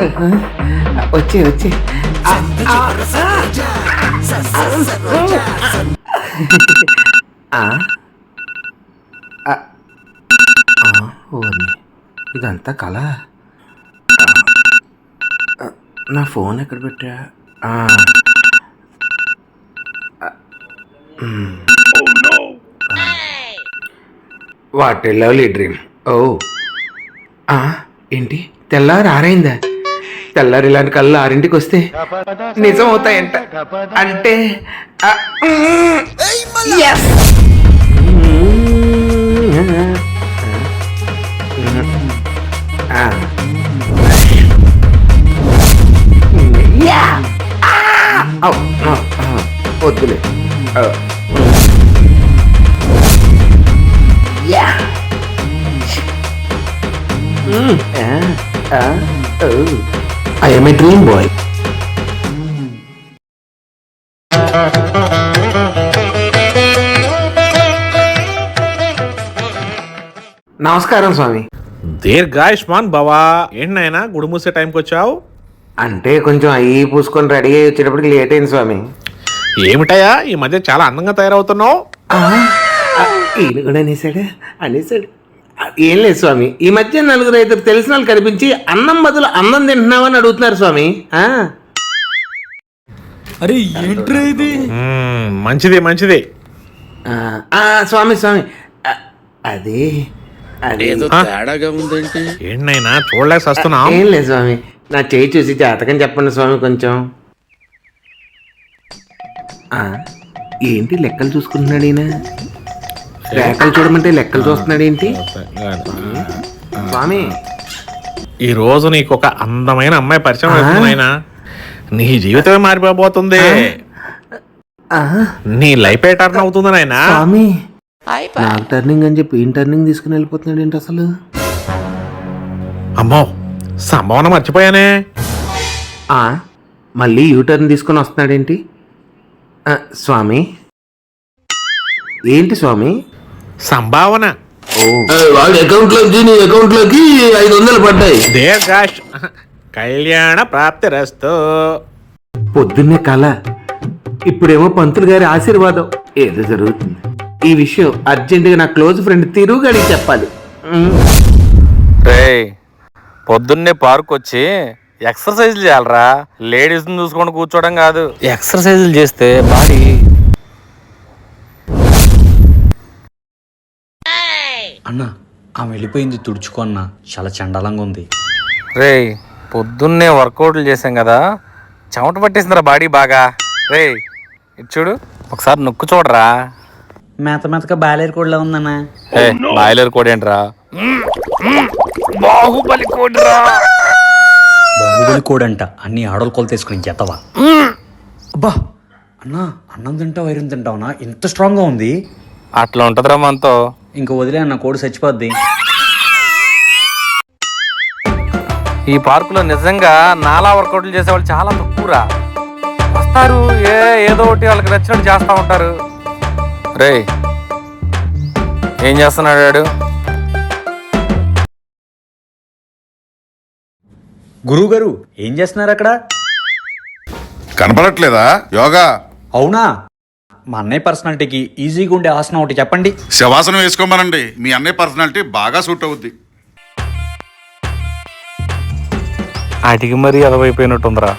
వచ్చే వచ్చే. ఇదంతా కళ? నా ఫోన్ ఎక్కడ పెట్టా? What a lovely dream. ఓ. ఏంటి? తెల్లారి ఆరైందా తెల్లారిలాంటి కళ్ళు ఆరింటికి వస్తే నిజం అవుతాయంట అంటే వద్దులే Yeah. Mm. Ah, ah, oh. I am a dream boy. నమస్కారం స్వామి. దీర్ఘాయుష్మాన్ భవా. ఏంటి నాయనా గుడి మూసే టైంకి వచ్చావు? అంటే కొంచెం అయ్యి పూసుకొని రెడీ అయ్యి వచ్చేటప్పటికి లేట్ అయింది స్వామి. ఏమిటయా ఈ మధ్య చాలా అందంగా తయారవుతున్నావు? ఈయన కూడా అనేసాడు అనేసాడు. ఏం లేదు స్వామి. ఈ మధ్య నలుగురు ఐదుగురు తెలిసిన వాళ్ళు కనిపించి అన్నం బదులు అన్నం తింటున్నామని అడుగుతున్నారు స్వామి. ఆ, అరే ఏంట్రా ఇది? మ్మ్, మంచిది మంచిది. ఆ, ఆ, స్వామి స్వామి. ఆ, అది అది. ఏంటి నాయనా చూడలేక వస్తున్నావు ఏం లేదు స్వామి. నా చేయి చూసి జాతకం చెప్పండి స్వామి కొంచెం. ఆ, ఏంటి లెక్కలు చూసుకుంటున్నాడు ఈయన? రేఖలు చూడమంటే లెక్కలు చూస్తున్నాడు ఏంటి స్వామి. ఈ రోజు నీకు ఒక అందమైన అమ్మాయి పరిచయం అవుతుంది నాయనా. నీ జీవితమే మారిపోబోతుంది. ఆ, నీ లైఫ్ ఏ టర్న్ అవుతుంది నాయనా? స్వామి. నాకు టర్నింగ్ అని చెప్పి ఈయన టర్నింగ్ తీసుకుని వెళ్ళిపోతున్నాడు ఏంటి అసలు? అమ్మో సంభావన మర్చిపోయానే. ఆ, మళ్ళీ యూ టర్న్ తీసుకొని వస్తున్నాడేంటి? ఆ, స్వామి. ఏంటి స్వామి? సంభావన. ఓ. వాడి అకౌంట్లోకి నీ అకౌంట్లోకి ఐదు వందలు పడ్డాయి. దీర్ఘాష్ కళ్యాణ ప్రాప్తి రస్తు. పొద్దున్నే కళ ఇప్పుడేమో పంతులు గారి ఆశీర్వాదం. ఏదో జరుగుతుంది. ఈ విషయం అర్జెంటుగా నా క్లోజ్ ఫ్రెండ్ తిరుగుగడికి చెప్పాలి. పొద్దున్నే పార్క్ వచ్చి ఎక్సర్సైజ్లు చేయాలరా. లేడీస్ని చూసుకొని కూర్చోవడం కాదు. ఎక్సర్సైజ్లు చేస్తే బాడీ అన్న ఆమె వెళ్ళిపోయింది తుడుచుకో అన్న. చాలా చండాలంగా ఉంది. రేయ్ పొద్దున్నే వర్కౌట్లు చేసాం కదా. చెమట పట్టేసిందిరా బాడీ బాగా. రేయ్ ఇటు చూడు ఒకసారి నొక్కు చూడరా. మేత మేతగా బాలేరు కూడా ఉందన్న. ఏ బాయిలర్ కోడి ఏంట్రా? బాహుబలి కోడిరా. బాహుబలి కోడంట అన్ని ఆడోళ్ళు కొలు తీసుకుని ఎత్తవా అబ్బా అన్న అన్నం తింటావు వైరం తింటావునా? ఇంత స్ట్రాంగ్గా ఉంది. అట్లా ఉంటదిరా మనతో. ఇంక వదిలే అన్న కోడి చచ్చిపోద్ది. ఈ పార్కులో నిజంగా నాలా వర్కౌట్లు చేసేవాళ్ళు చాలా తక్కువరా. వస్తారు ఏ ఏదో ఒకటి వాళ్ళకి నచ్చినట్టు చేస్తూ ఉంటారు. రే ఏం చేస్తున్నాడు వాడు? గురువు గారు ఏం చేస్తున్నారు అక్కడ? కనపడట్లేదా? యోగా. అవునా? మా అన్నయ్య పర్సనాలిటీకి ఈజీగా ఉండే ఆసనం ఒకటి చెప్పండి. శవాసనం వేసుకోమనండి. మీ అన్నయ్య పర్సనాలిటీ బాగా సూట్ అవుద్ది. అడిగి మరీ అదవైపోయినట్టుందిరా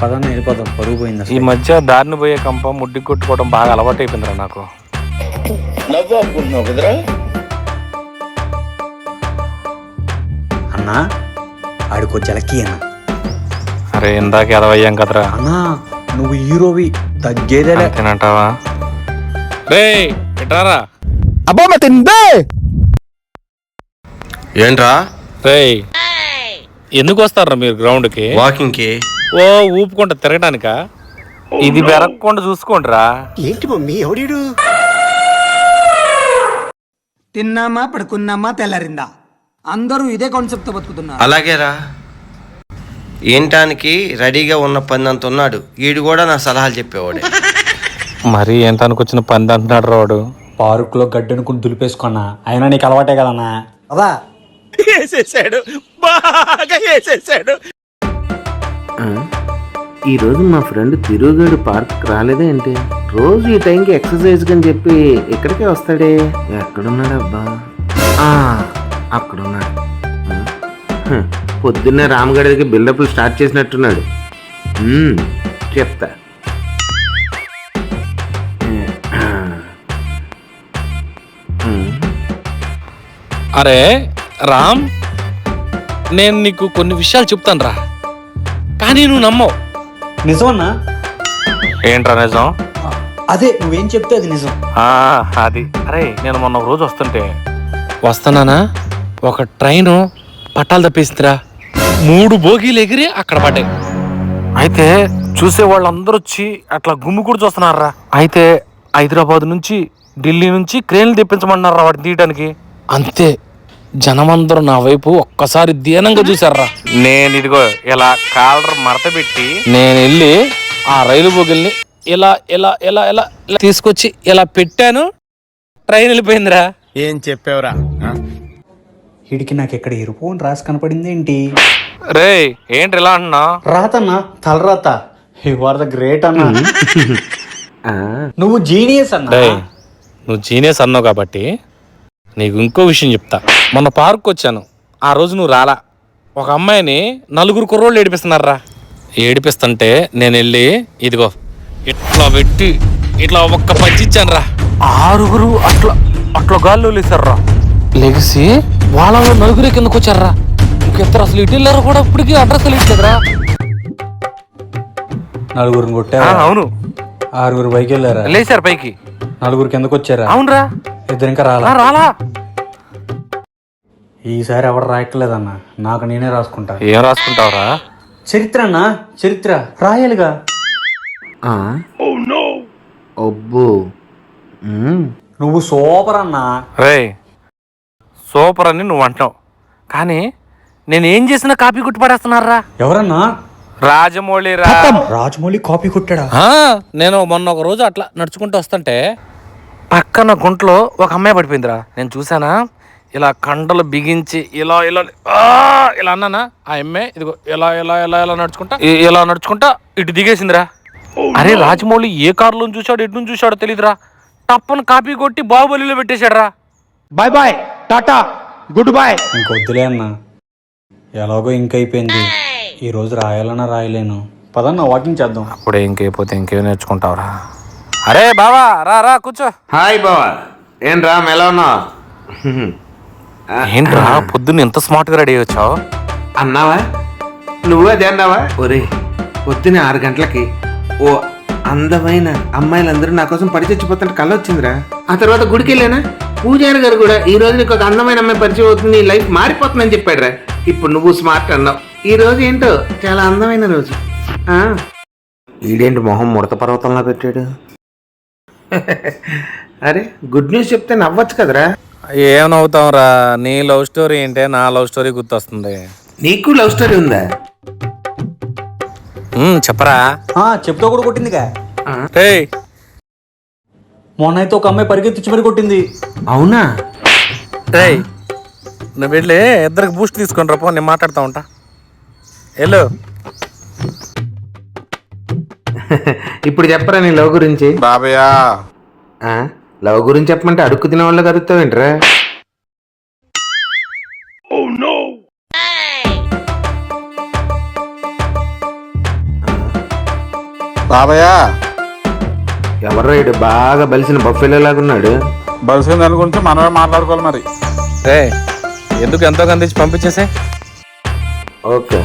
పదాన్ని వెళ్ళిపోదాం పరుగు పోయింది ఈ అసలు. మధ్య దారిని పోయే కంప ముడ్డి కొట్టుకోవడం బాగా అలవాటు అయిపోయిందిరా నాకు అన్నా ఆడికో జలకి అన్న. అరే ఇందాక ఎదవయ్యాం కదరా. అన్నా నువ్వు హీరోవి. తగ్గేదేలే. అంతేనంటావా? రే! ఇటారా ఏంట్రా? రే ఎందుకు వస్తారా మీరు గ్రౌండ్కి? వాకింగ్కి ఓ ఊపుకుంటా తిరగడానిక ఇది బెరగకుండా చూసుకోండిరా. తిన్నామా పడుకున్నామా తెల్లారిందా? అందరూ ఇదే కాన్సెప్ట్తో బతుకుతున్నారు. అలాగేరా. ఏంటానికి రెడీగా ఉన్న పని అంత ఉన్నాడు. వీడు కూడా నా సలహాలు చెప్పేవాడే. మరి ఎంత అనుకొచ్చిన పంది అంటున్నాడు రాడు పార్కులో గడ్డనుకుని దులిపేసుకున్నా. అయినా నీకు అలవాటే కదన్నా? అదా? వేసేసాడు. బాగా వేసేసాడు. ఈరోజు మా ఫ్రెండ్ తిరుగుగాడు పార్క్ రాలేదే ఏంటి రోజు ఈ టైంకి ఎక్సర్సైజ్ అని చెప్పి ఇక్కడికే వస్తాడే. ఎక్కడున్నాడు అబ్బా ఆ, అక్కడున్నాడు పొద్దున్నే రామగడికి బిల్డప్లు స్టార్ట్ చేసినట్టున్నాడు. చెప్తా. అరే రామ్ నేను నీకు కొన్ని విషయాలు చెప్తాను రా కానీ నువ్వు నమ్మవు. నిజమన్నా? ఏంట్రా నిజం? అదే నువ్వేం చెప్తే అది నిజం. ఆ, అది. అరే నేను మొన్న ఒక రోజు వస్తుంటే వస్తున్నానా? ఒక ట్రైను పట్టాలు తప్పేసిందిరా. మూడు బోగీలు ఎగిరి అక్కడ పడ్డాయి. అయితే చూసే వాళ్ళందరూ వచ్చి అట్లా గుమ్మి కూడా చూస్తున్నారా అయితే హైదరాబాద్ నుంచి ఢిల్లీ నుంచి క్రేన్లు తెప్పించమన్నారా వాటిని తీయడానికి అంతే. జనమందరూ నా వైపు ఒక్కసారి దీనంగా చూసారా నేను ఇదిగో ఇలా కాలర్ మడత పెట్టి నేను వెళ్ళి ఆ రైలు బోగిల్ని ఇలా ఇలా ఇలా ఇలా ఇలా తీసుకొచ్చి ఇలా పెట్టాను. ట్రైన్ వెళ్ళిపోయిందిరా. ఏం చెప్పావురా వీడికి నాకు ఎక్కడ ఎరుపు అని రాసి కనపడింది ఏంటి? రే ఏంటి ఇలా అంటున్నా? రాతన్నా తలరాత యు ఆర్ ద గ్రేట్ అన్నా. ఆ, నువ్వు జీనియస్ అన్నా. రే నువ్వు జీనియస్ అన్నావు కాబట్టి నీకు ఇంకో విషయం చెప్తా. మొన్న పార్క్ వచ్చాను. ఆ రోజు నువ్వు రాలా. ఒక అమ్మాయిని నలుగురు కుర్రోళ్ళు ఏడిపిస్తున్నారా? ఏడిపిస్తుంటే నేను వెళ్ళి ఇదిగో ఇట్లా పెట్టి ఇట్లా ఒక్క పంచిచ్చాను రా ఆరుగురు అట్లా అట్లా గాల్లో లేసారా లెగిసి వాళ్ళలో నలుగురే కిందకు వచ్చారా ఇంకెత్తరు అసలు ఇటు వెళ్ళారో కూడా ఇప్పటికీ అడ్రస్ తెలియట్లేదురా నలుగురిని కొట్టారా? అవును. ఆరుగురు పైకి వెళ్ళారా? లేచారు పైకి. నలుగురు కిందకు వచ్చారా? అవునరా. ఇద్దరు ఇంకా రాలా? రాలా. ఈసారి ఎవరు రాయట్లేదన్నా నాకు నేనే రాసుకుంటా. ఏం రాసుకుంటావురా? చరిత్ర అన్నా చరిత్ర. రాయాలిగా. ఆ. అబ్బో. నువ్వు సూపర్ అన్నా రే సూపర్ అని నువ్వు అంటావు కానీ నేను ఏం చేసినా కాపీ కొట్టి పడేస్తున్నారా? ఎవరన్నా? రాజమౌళి రా. రాజమౌళి కాపీ కొట్టాడా? ఆ, నేను మొన్న ఒక రోజు అట్లా నడుచుకుంటూ వస్తుంటే పక్కన గుంట్లో ఒక అమ్మాయి పడిపోయిందిరా. నేను చూసానా ఇలా కండలు బిగించి ఇలా ఇలా ఆ, ఇలా అన్నానా? ఆ అమ్మాయి ఇదిగో ఇలా ఇలా ఇలా ఇలా నడుచుకుంటా ఇలా నడుచుకుంటా ఇటు దిగేసిందిరా. అరే రాజమౌళి ఏ కారులో చూశాడు ఎటు నుంచి చూశాడో తెలియదురా టప్పని కాపీ కొట్టి బాహుబలిలో పెట్టేశాడు రా bye bye tata good bye. ఇంకొద్దులే అన్నా. ఎలాగో ఇంకైపోయింది ఈ రోజు రాయాలన్నా రాయలేను. పదన్నా వాకింగ్ చేద్దాం. అప్పుడే ఇంకైపోతే ఇంకేం నేర్చుకుంటావురా? అరే బావా రా రా కూర్చో. హాయ్ బావా. ఏం రా ఎలా ఉన్నావు? ఏంట్రా పొద్దున్న ఎంత స్మార్ట్గా రెడీ వచ్చావు? అన్నావా? నువ్వు అదే అన్నావా? ఒరే పొద్దున ఆరు గంటలకి ఓ అందమైన అమ్మాయిలందరూ నా కోసం పడి చచ్చిపోతుంటే కళ్ళ వచ్చిందిరా. ఆ తర్వాత గుడికి వెళ్ళానా పూజారి గారు కూడా ఈ రోజు నీకు ఒక అందమైన అమ్మాయి పరిచయం అవుతుంది లైఫ్ మారిపోతుందని చెప్పాడు రా ఇప్పుడు నువ్వు స్మార్ట్ అన్నావు. ఈ రోజు ఏంటో? చాలా అందమైన రోజు. ఆ. ఈడేంటి మొహం ముడత పర్వతంలా పెట్టాడు? అరే గుడ్ న్యూస్ చెప్తే నవ్వచ్చు కదరా. ఏం నవ్వుతావురా నీ లవ్ స్టోరీ ఏంటే? నా లవ్ స్టోరీ గుర్తొస్తుంది. నీకు లవ్ స్టోరీ ఉందా? చెప్పరా? ఆ, చెప్తో కూడా కొట్టిందిగా. మొన్న అయితే ఒక అమ్మాయి పరిగెత్తించి మరి కొట్టింది. అవునా? నువ్వు వెళ్ళి ఇద్దరికి బూస్ట్ తీసుకొని రాపో నేను మాట్లాడుతూ ఉంటా. వెళ్ళు ఇప్పుడు చెప్పరా నీ లవ్ గురించి? బాబయ్యా. ఆ, లవ్ గురించి చెప్పమంటే అడుక్కు తినే వాళ్ళు కలుగుతావేంట్రా బాబయ్యా. ఎవరో ఇడు బాగా బలిసిన బఫెలో లాగున్నాడు బలిసిన దాని గురించి మనమే మాట్లాడుకోవాలి మరి. రే ఎందుకు ఎంతో కందించి పంపించేసే? ఓకే.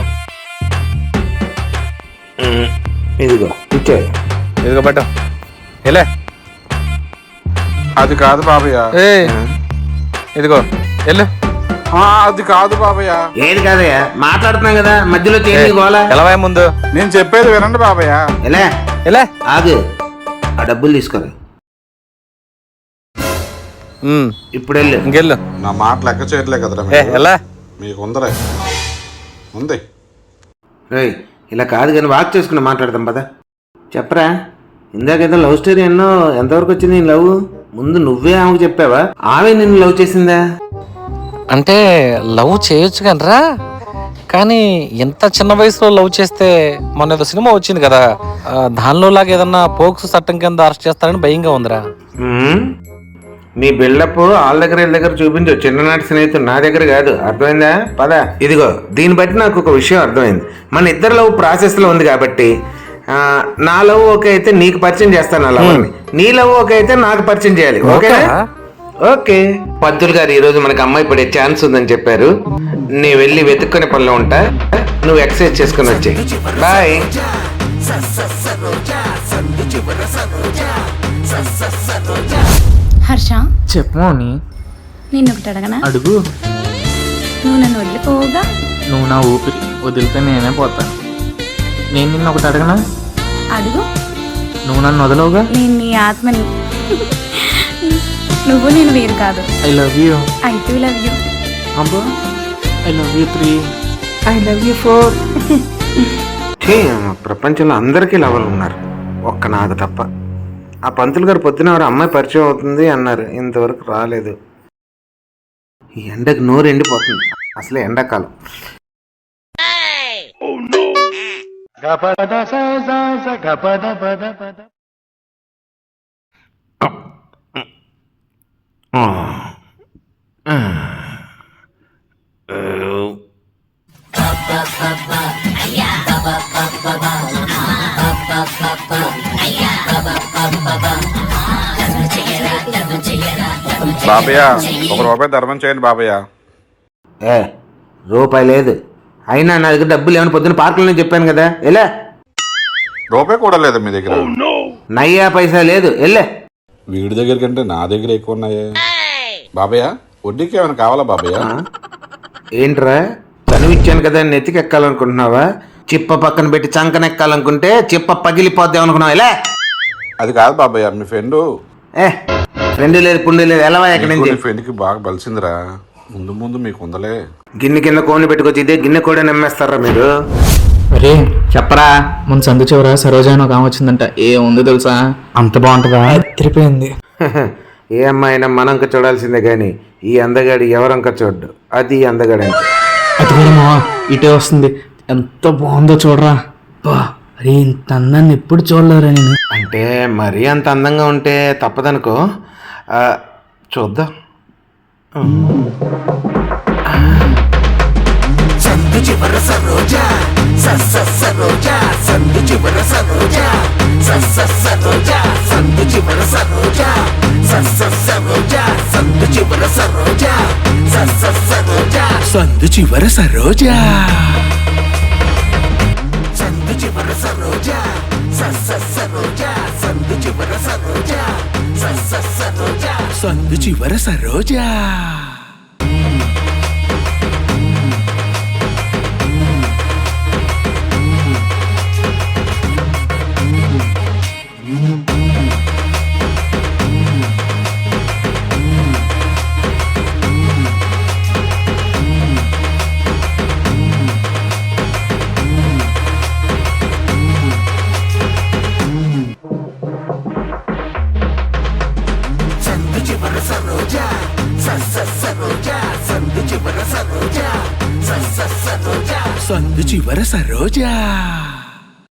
ఇదిగో ఇచ్చే. ఇదిగో పట్టు వెళ్ళే. అది కాదు బాబయ్య. ఏ. ఇదిగో వెళ్ళు. ఆ, అది కాదు బాబయ్య. ఏది కాదయ్యా? మాట్లాడుతున్నాం కదా మధ్యలో ఎలా ముందు. నేను చెప్పేది వినండి బాబయ్య. ఎలా ఎలా ఆగు. ఆ డబ్బులు తీసుకోరా. ఇప్పుడు వెళ్ళు ఇంకెళ్ళు. నా మాట లెక్క చేయట్లే కదరా. ఎలా? మీకు ఉందలే ఉంది. రేయ్ ఇలా కాదు కానీ వాక్ చేసుకుని మాట్లాడదాం పదా. చెప్పరా? ఇందాకేదో లవ్ స్టోరీ అన్నో ఎంతవరకు వచ్చింది నీ లవ్? ముందు నువ్వే ఆమెకు చెప్పావా? ఆమె నిన్ను లవ్ చేసిందా? అంటే లవ్ చేయొచ్చు కనరా కానీ ఇంత చిన్న వయసులో లవ్ చేస్తే మొన్న ఏదో సినిమా వచ్చింది కదా ఆ, దానిలో లాగా ఏదన్నా పోక్స్ చట్టం కింద అరెస్ట్ చేస్తారని భయంగా ఉందిరా. నీ బిల్డప్ వాళ్ళ దగ్గర వీళ్ళ దగ్గర చూపించు చిన్ననాటి స్నేహితుడు నా దగ్గర కాదు అర్థమైందా పద ఇదిగో దీన్ని బట్టి నాకు ఒక విషయం అర్థమైంది మన ఇద్దరు లవ్ ప్రాసెస్లో ఉంది కాబట్టి ఆ, నా లవ్ ఓకే అయితే నీకు పరిచయం చేస్తాను ఆ లవ్ని నీ లవ్ ఓకే అయితే నాకు పరిచయం చేయాలి ఓకేనా? ఓకే పంతులు గారు ఈరోజు మనకు అమ్మాయి పడే ఛాన్స్ ఉందని చెప్పారు నేను వెళ్ళి వెతుక్కునే పనిలో ఉంటా నువ్వు ఎక్సర్సైజ్ చేసుకుని వచ్చే బాయ్ హర్ష చెప్పు మౌని. నిన్ను ఒకటి అడగనా? అడుగు. నువ్వు నన్ను వదిలిపోవుగా? నువ్వు నా ఊపిరి వదిలితే నేనే పోతా. నేను నిన్న ఒకటి అడగనా? అడుగు. నువ్వు నన్ను వదలవుగా? నేను నీ ఆత్మని. నువ్వు నేను వేరు కాదు. I love you. I too love you. అబ్బా I love you three I love you four. ప్రపంచంలో అందరికీ లవలు ఉన్నారు. ఒక్క నాకు తప్ప. ఆ పంతులు గారు పొద్దున ఎవరు అమ్మాయి పరిచయం అవుతుంది అన్నారు ఇంతవరకు రాలేదు ఈ ఎండకు నోరు ఎండిపోతుంది అసలే ఎండాకాలం బాబయ్య ఒక రూపాయి ధర్మం చేయండి బాబయ్య. ఏ రూపాయి లేదు. అయినా నా దగ్గర డబ్బులు ఏమైనా పొద్దున పార్కులోనే చెప్పాను కదా ఎలా రూపాయి కూడా లేదు మీ దగ్గర. నయ్యా పైసా లేదు వెళ్ళే వీడి దగ్గర కంటే నా దగ్గర ఎక్కువ ఉన్నాయే. బాబయ్య వడ్డీకి ఏమైనా కావాలా బాబయ్య? ఏంట్రా? ఇచ్చాను కదా అని నెత్తికి ఎక్కాలనుకుంటున్నావా చిప్ప పక్కన పెట్టి చంకనెక్కాలనుకుంటే చిప్ప పగిలిపోద్దాం అనుకున్నావా ఎలా అది కాదు బాబయ్య మీ ఫ్రెండ్. ఏ ఫ్రెండ్ లేదు పుండు లేదు ఎలా ఎక్కడి నుంచి? ఫ్రెండ్కి బాగా బలిసిందిరా. ముందు ముందు మీకు ఉందలే. గిన్నె కింద కోని పెట్టుకొచ్చి ఇదే గిన్నె కూడా నమ్మేస్తారా మీరు? అరే చెప్పరా. ముందు సందు చివర సరోజ అని ఒక ఆమె వచ్చిందంట. ఏ ఉంది తెలుసా? అంత బాగుంటుందా? తిరిపోయింది ఏ అమ్మాయినా మనంక చూడాల్సిందే కానీ ఈ అందగాడి ఎవరంక చూడ్డు? అది ఈ అందగాడు అంటే అది కూడా మా ఇటే వస్తుంది. ఎంత బాగుందో చూడరా. బా అరే ఇంత అందాన్ని ఎప్పుడు చూడలేరా నేను? అంటే మరీ అంత అందంగా ఉంటే తప్పదనుకో. చూద్దాం. సందు చివర సరోజా సందు చివర సరోజా సందు చివర Saroja. Son de Chivara Chivara Sarroya.